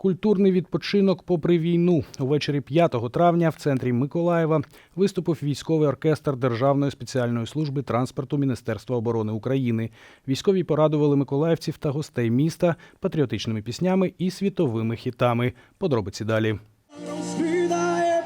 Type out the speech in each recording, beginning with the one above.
Культурний відпочинок попри війну. Увечері 5 травня в центрі Миколаєва виступив військовий оркестр Державної спеціальної служби транспорту Міністерства оборони України. Військові порадували миколаївців та гостей міста патріотичними піснями і світовими хітами. Подробиці далі. Розкидає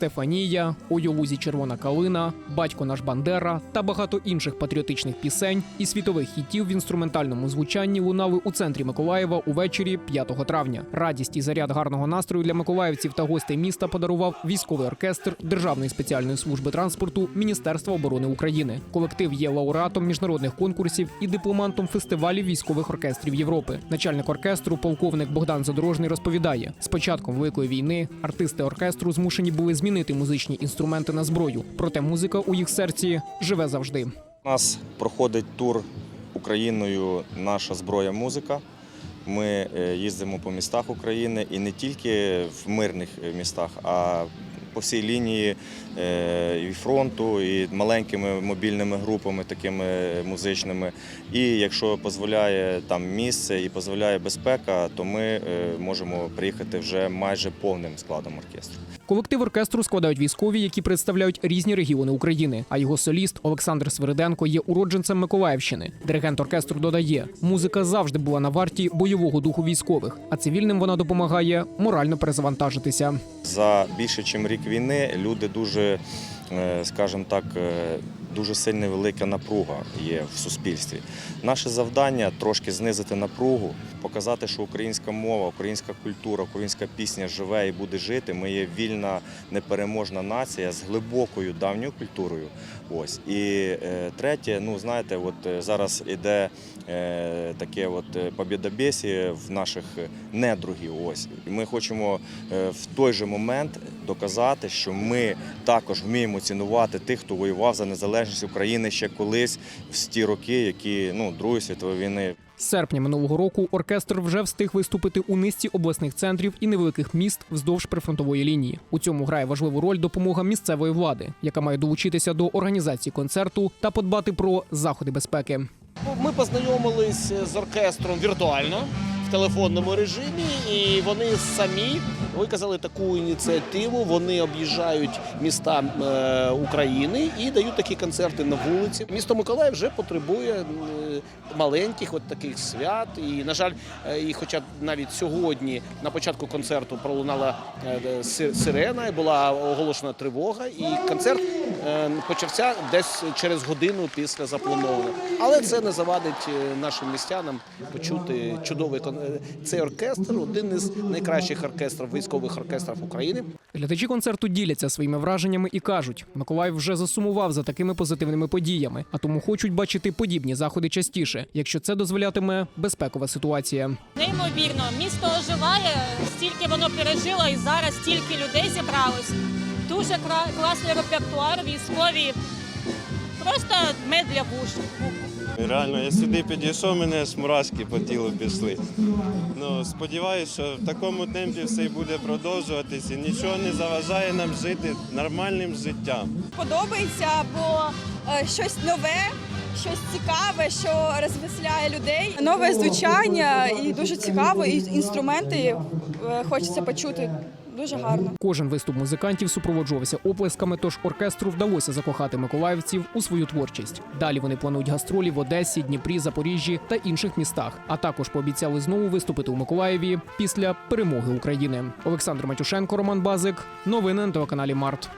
Стефанія, «Ой червона калина, Батько наш Бандера та багато інших патріотичних пісень і світових хітів в інструментальному звучанні лунали у центрі Миколаєва увечері 5 травня. Радість і заряд гарного настрою для миколаївців та гостей міста подарував військовий оркестр Державної спеціальної служби транспорту Міністерства оборони України. Колектив є лауреатом міжнародних конкурсів і дипломантом фестивалів військових оркестрів Європи. Начальник оркестру, полковник Богдан Задорожний, розповідає: з початком великої війни артисти оркестру змушені були змінити музичні інструменти на зброю. Проте музика у їх серці живе завжди. У нас проходить тур Україною наша зброя музика. Ми е, їздимо по містах України і не тільки в мирних е, містах, а по всій лінії е, і фронту, і маленькими мобільними групами, такими музичними. І якщо дозволяє там місце і дозволяє безпека, то ми можемо приїхати вже майже повним складом оркестру. Колектив оркестру складають військові, які представляють різні регіони України. А його соліст Олександр Свириденко є уродженцем Миколаївщини. Диригент оркестру додає, музика завжди була на варті бойового духу військових, а цивільним вона допомагає морально перезавантажитися. За більше ніж рік війни люди дуже, е, скажімо так, е, дуже сильна велика напруга є в суспільстві. Наше завдання трошки знизити напругу, показати, що українська мова, українська культура, українська пісня живе і буде жити. Ми є вільна, непереможна нація з глибокою давньою культурою. Ось і е, третє, ну знаєте, от е, зараз іде е, таке от е, в наших недругів. Ось і ми хочемо в той же момент доказати, що ми також вміємо цінувати тих, хто воював за незалежність України ще колись в ті роки, які ну Другої світової війни. З серпня минулого року оркестр вже встиг виступити у низці обласних центрів і невеликих міст вздовж прифронтової лінії. У цьому грає важливу роль допомога місцевої влади, яка має долучитися до організації концерту та подбати про заходи безпеки. Ми познайомились з оркестром віртуально телефонному режимі, і вони самі виказали таку ініціативу. Вони об'їжджають міста е, України і дають такі концерти на вулиці. Місто Миколаїв вже потребує е, маленьких от таких свят. І, на жаль, е, і хоча навіть сьогодні на початку концерту пролунала сирена, була оголошена тривога, і концерт почався десь через годину після запланованого. Але це не завадить нашим містянам почути чудовий кон- е, цей оркестр, один із найкращих оркестрів військових оркестрів України. Глядачі концерту діляться своїми враженнями і кажуть, Миколаїв вже засумував за такими позитивними подіями, а тому хочуть бачити подібні заходи частіше, якщо це дозволятиме безпекова ситуація. Неймовірно, місто оживає, стільки воно пережило, і зараз стільки людей зібралось. Дуже класний репертуар, військові. Просто мед для вуш. Реально, я сюди підійшов, мене аж мурашки по тілу пішли. Ну, сподіваюся, що в такому темпі все й буде продовжуватися. і Нічого не заважає нам жити нормальним життям. подобається, бо е, щось нове, щось цікаве, що розвеселяє людей. Нове звучання і дуже цікаво, і інструменти е, хочеться почути. Дуже гарно. Кожен виступ музикантів супроводжувався оплесками, тож оркестру вдалося закохати миколаївців у свою творчість. Далі вони планують гастролі в Одесі, Дніпрі, Запоріжжі та інших містах. А також пообіцяли знову виступити у Миколаєві після перемоги України. Олександр Матюшенко, Роман Базик. Новини на телеканалі Март.